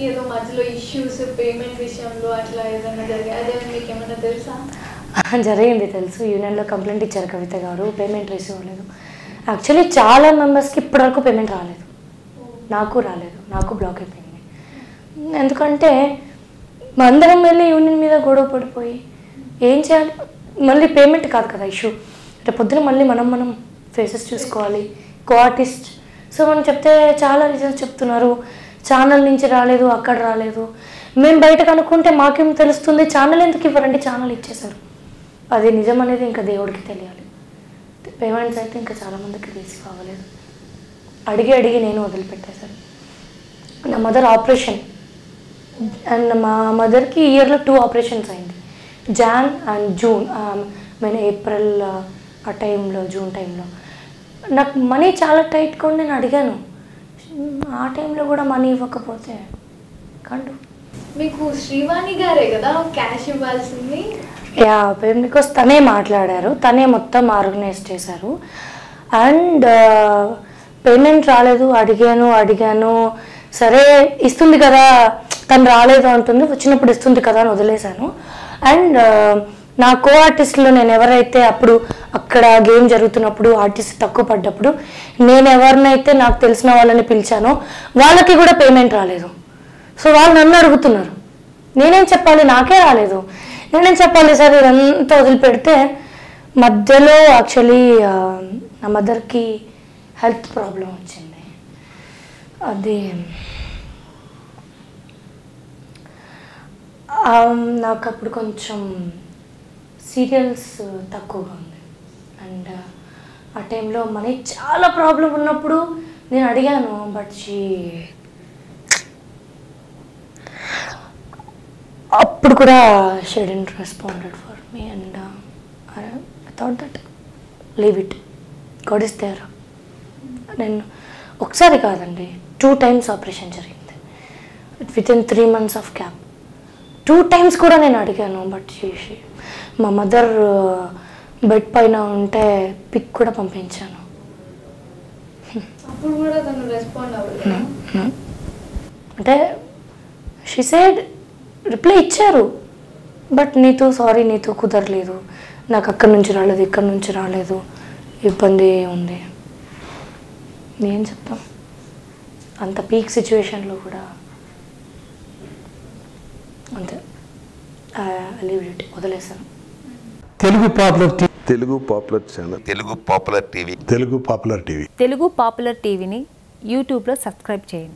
ఏదో మధ్యలో issues payment విషయంలో అట్లా ఏదైనా జరిగాయి? అదే మీకు ఏమైనా తెలుసా జరిగింది తెలుసు. యూనియన్లో కంప్లైంట్ ఇచ్చారు కవిత గారు. పేమెంట్ రిసీవ్ అవ్వలేదు. యాక్చువల్లీ చాలా మెంబర్స్కి ఇప్పటివరకు పేమెంట్ రాలేదు. నాకు రాలేదు. నాకు బ్లాక్ అయిపోయింది. ఎందుకంటే అందరం వెళ్ళి యూనియన్ మీద గొడవ పడిపోయి ఏం చేయాలి? మళ్ళీ పేమెంట్ కాదు కదా ఇష్యూ రేపు పొద్దున మళ్ళీ మనం మనం ఫేసెస్ చూసుకోవాలి. కో ఆర్టిస్ట్ సో మనం చెప్తే చాలా రీజన్స్ చెప్తున్నారు. ఛానల్ నుంచి రాలేదు అక్కడ రాలేదు. మేము బయట కనుక్కుంటే మాకేం తెలుస్తుంది? ఛానల్ ఎందుకు ఇవ్వరండి? ఛానల్ ఇచ్చేశారు. అది నిజం అనేది ఇంకా దేవుడికి తెలియాలి. పేమెంట్స్ అయితే ఇంకా చాలామందికి రిసీవ్ కావలేదు. అడిగి అడిగి నేను వదిలిపెట్టేశాను. నా మదర్ ఆపరేషన్ అండ్ మా మదర్కి ఇయర్లో టూ ఆపరేషన్స్ అయింది. Jan and June mean April ఆ టైంలో జూన్ టైంలో నాకు మనీ చాలా టైట్గా ఉండి నేను అడిగాను. ఆ టైంలో కూడా మనీ ఇవ్వకపోతే కండు మీకు శ్రీవాణి గారే కదా క్యాష్ ఇవ్వాల్సింది? యా బికాస్ తనే మాట్లాడారు. తనే మొత్తం ఆర్గనైజ్ చేశారు. అండ్ పేమెంట్ రాలేదు. అడిగాను అడిగాను. సరే ఇస్తుంది కదా. తను రాలేదు అంటుంది. వచ్చినప్పుడు ఇస్తుంది కదా అని వదిలేశాను. అండ్ నా కో ఆర్టిస్ట్లో నేను ఎవరైతే అప్పుడు అక్కడ గేమ్ జరుగుతున్నప్పుడు ఆర్టిస్ట్ తక్కువ పడ్డప్పుడు నేను ఎవరినైతే నాకు తెలిసిన వాళ్ళని పిలిచానో వాళ్ళకి కూడా పేమెంట్ రాలేదు. సో వాళ్ళు నన్ను అడుగుతున్నారు. నేనేం చెప్పాలి? నాకే రాలేదు. నేనేం చెప్పాలి సార్? ఇదంతా వదిలిపెడితే మధ్యలో యాక్చువల్లీ నా మదర్కి హెల్త్ ప్రాబ్లం వచ్చింది. అది నాకు అప్పుడు కొంచెం సీరియల్స్ తక్కువగా ఉంది అండ్ ఆ టైంలో మనీ చాలా ప్రాబ్లం ఉన్నప్పుడు నేను అడిగాను బట్ షీ అప్పుడు కూడా she didn't responded for me and I thought that leave it. God is there. నేను ఒకసారి కాదండి టూ టైమ్స్ ఆపరేషన్ జరిగింది. With in three months of gap. Two times కూడా నేను అడిగాను బట్ చేసి మా మదర్ బెడ్ పైన ఉంటే పిక్ కూడా పంపించాను. అంటే షీ సైడ్ రిప్లై ఇచ్చారు. బట్ నీతో సారీ నీతో కుదరలేదు. నాకు అక్కడి నుంచి రాలేదు ఇక్కడి నుంచి రాలేదు. ఇబ్బంది ఉంది. ఏం చెప్తాం. అంత పీక్ సిచ్యువేషన్లో కూడా అంతే. లీవ్ ఇట్ వదిలేసాను Telugu popular T- Telugu popular channel. Telugu popular TV. Telugu popular TV. Telugu popular టీవీని యూట్యూబ్లో సబ్స్క్రైబ్ చేయండి.